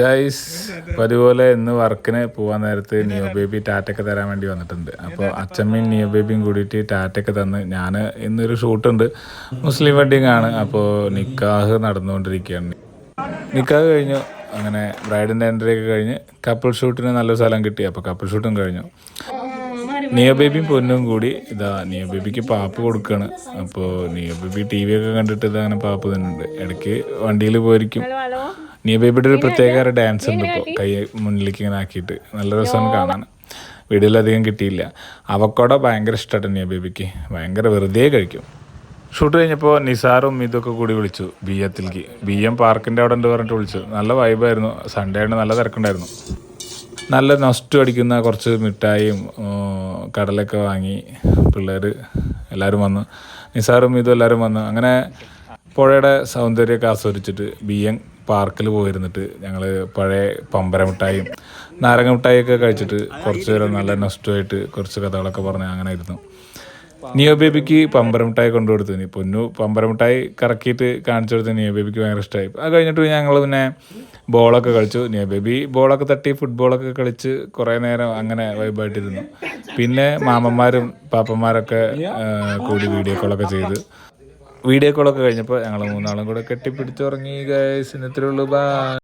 Guys അതുപോലെ ഇന്ന് വർക്കിന് പോകാൻ നേരത്ത് നിയോ ബേബി ടാറ്റൊക്കെ തരാൻ വേണ്ടി വന്നിട്ടുണ്ട്. അപ്പോൾ അച്ഛമ്മയും നിയോ ബേബിയും കൂടിയിട്ട് ടാറ്റൊക്കെ തന്ന് ഞാൻ ഇന്നൊരു ഷൂട്ടുണ്ട്. മുസ്ലിം വെഡിങ് ആണ്. അപ്പോൾ നിക്കാഹ് നടന്നുകൊണ്ടിരിക്കുകയാണ്. നിക്കാഹ് കഴിഞ്ഞു. അങ്ങനെ ബ്രൈഡിന്റെ എൻട്രി ഒക്കെ കഴിഞ്ഞ് കപ്പിൾ ഷൂട്ടിന് നല്ലൊരു സ്ഥലം കിട്ടി. അപ്പോൾ കപ്പിൾ ഷൂട്ടും കഴിഞ്ഞു. നിയോ ബേബിയും പൊന്നും കൂടി ഇതാ നിയോ ബേബിക്ക് പാപ്പ് കൊടുക്കുകയാണ് അപ്പോൾ നിയോ ബേബി ടി വി ഒക്കെ കണ്ടിട്ട് ഇത് അങ്ങനെ പാപ്പ് തന്നെയുണ്ട്. ഇടയ്ക്ക് വണ്ടിയിൽ പോയിരിക്കും. നിയോ ബേബിയുടെ ഒരു പ്രത്യേക ഒരു ഡാൻസ് ഉണ്ട് ഇപ്പോൾ കൈ മുന്നിലേക്ക് ഇങ്ങനെ ആക്കിയിട്ട്. നല്ല രസമാണ് കാണാൻ. വീഡിയോയിൽ അധികം കിട്ടിയില്ല. അവക്കോട ഭയങ്കര ഇഷ്ടമായിട്ട് നിയോ ബേബിക്ക് ഭയങ്കര വെറുതെ കഴിക്കും. ഷൂട്ട് കഴിഞ്ഞപ്പോൾ നിസാറും ഇതൊക്കെ കൂടി വിളിച്ചു. ബി എത്തിലേക്ക് ബി എം പാർക്കിന്റെ അവിടെ ഉണ്ട് പറഞ്ഞിട്ട് വിളിച്ചു. നല്ല വൈബായിരുന്നു. സൺഡേ ആണ് നല്ല തിരക്കുണ്ടായിരുന്നു. നല്ല നൊസ്റ്റു അടിക്കുന്ന കുറച്ച് മിഠായിയും കടലൊക്കെ വാങ്ങി പിള്ളേർ എല്ലാവരും വന്നു നിസാറും ഇതും എല്ലാവരും വന്നു അങ്ങനെ പുഴയുടെ സൗന്ദര്യമൊക്കെ ആസ്വദിച്ചിട്ട് ബി എൻ പാർക്കിൽ പോയിരുന്നിട്ട് ഞങ്ങൾ പഴയ പമ്പര മിഠായും നാരങ്ങ മിഠായിയൊക്കെ കഴിച്ചിട്ട് കുറച്ച് നേരം നല്ല നഷ്ടമായിട്ട് കുറച്ച് കഥകളൊക്കെ പറഞ്ഞ് അങ്ങനെ ഇരുന്നു. നിയോ ബേബിക്ക് പമ്പരമിഠായി കൊണ്ടുകൊടുത്തു. ഇനി പൊന്നു പമ്പരമിഠായി കറക്കിയിട്ട് കാണിച്ചു കൊടുത്തു നിയോ ബേബിക്ക് ഭയങ്കര ഇഷ്ടമായി അത് കഴിഞ്ഞിട്ട് ഞങ്ങൾ പിന്നെ ബോളൊക്കെ കളിച്ചു. നിയോ ബേബി ബോളൊക്കെ തട്ടി ഫുട്ബോളൊക്കെ കളിച്ച് കുറേ നേരം അങ്ങനെ വൈബായിട്ടിരുന്നു പിന്നെ മാമന്മാരും പാപ്പന്മാരൊക്കെ കൂടി വീഡിയോ കോളൊക്കെ ചെയ്ത്. വീഡിയോ കോളൊക്കെ കഴിഞ്ഞപ്പോൾ ഞങ്ങൾ മൂന്നാളും കൂടെ കെട്ടിപ്പിടിച്ചുറങ്ങി ഗൈസ് ഇന്നത്രേ ബാ